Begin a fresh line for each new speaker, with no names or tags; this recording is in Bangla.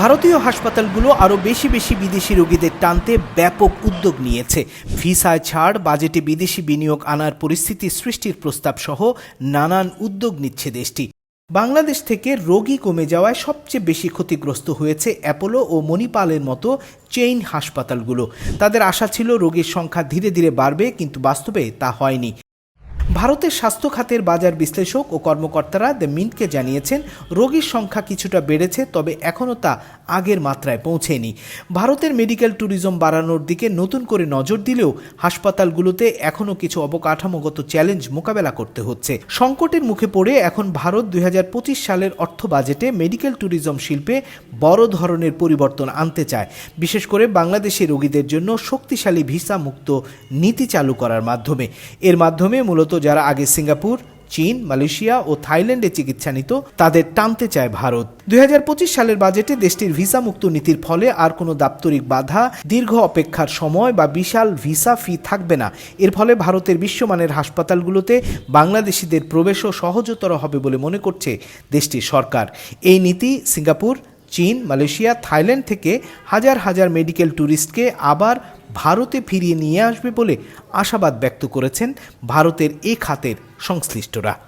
ভারতীয় হাসপাতালগুলো আরও বেশি বেশি বিদেশি রোগীদের টানতে ব্যাপক উদ্যোগ নিয়েছে। ভিসায় ছাড়, বাজেটে বিদেশি বিনিয়োগ আনার পরিস্থিতি সৃষ্টির প্রস্তাব সহ নানান উদ্যোগ নিচ্ছে দেশটি। বাংলাদেশ থেকে রোগী কমে যাওয়ায় সবচেয়ে বেশি ক্ষতিগ্রস্ত হয়েছে অ্যাপোলো ও মণিপালের মতো চেইন হাসপাতালগুলো। তাদের আশা ছিল রোগীর সংখ্যা ধীরে ধীরে বাড়বে, কিন্তু বাস্তবে তা হয়নি। ভারতের স্বাস্থ্য খাতের বাজার বিশ্লেষক ও কর্মকর্তারা দ্য মিন্টকে জানিয়েছেন, রোগীর সংখ্যা কিছুটা বেড়েছে, তবে এখনও তা আগের মাত্রায় পৌঁছেনি। ভারতের মেডিকেল ট্যুরিজম বাড়ানোর দিকে নতুন করে নজর দিলেও হাসপাতালগুলোতে এখনও কিছু অবকাঠামোগত চ্যালেঞ্জ মোকাবেলা করতে হচ্ছে। সংকটের মুখে পড়ে এখন ভারত দুই হাজার পঁচিশ সালের অর্থ বাজেটে মেডিকেল ট্যুরিজম শিল্পে বড় ধরনের পরিবর্তন আনতে চায়। বিশেষ করে বাংলাদেশি রোগীদের জন্য শক্তিশালী ভিসা মুক্ত নীতি চালু করার মাধ্যমে। এর মাধ্যমে মূলত যারা আগে সিঙ্গাপুর, চীন, মালয়েশিয়া ও থাইল্যান্ডে চিকিৎসা নিত, তাদের টানতে চায় ভারত। দুই সালের বাজেটে দেশটির ভিসা মুক্ত নীতির ফলে আর কোনো দাপ্তরিক বাধা, দীর্ঘ অপেক্ষার সময় বা বিশাল ভিসা ফি থাকবে না। এর ফলে ভারতের বিশ্বমানের হাসপাতালগুলোতে বাংলাদেশিদের প্রবেশও সহজতর হবে বলে মনে করছে দেশটির সরকার। এই নীতি সিঙ্গাপুর চীন, মালয়েশিয়া, থাইল্যান্ড থেকে হাজার হাজার মেডিকেল ট্যুরিস্টকে আবার ভারতে ফিরিয়ে নিয়ে আসবে বলে আশাবাদ ব্যক্ত করেছেন ভারতের এ খাতের সংশ্লিষ্টরা।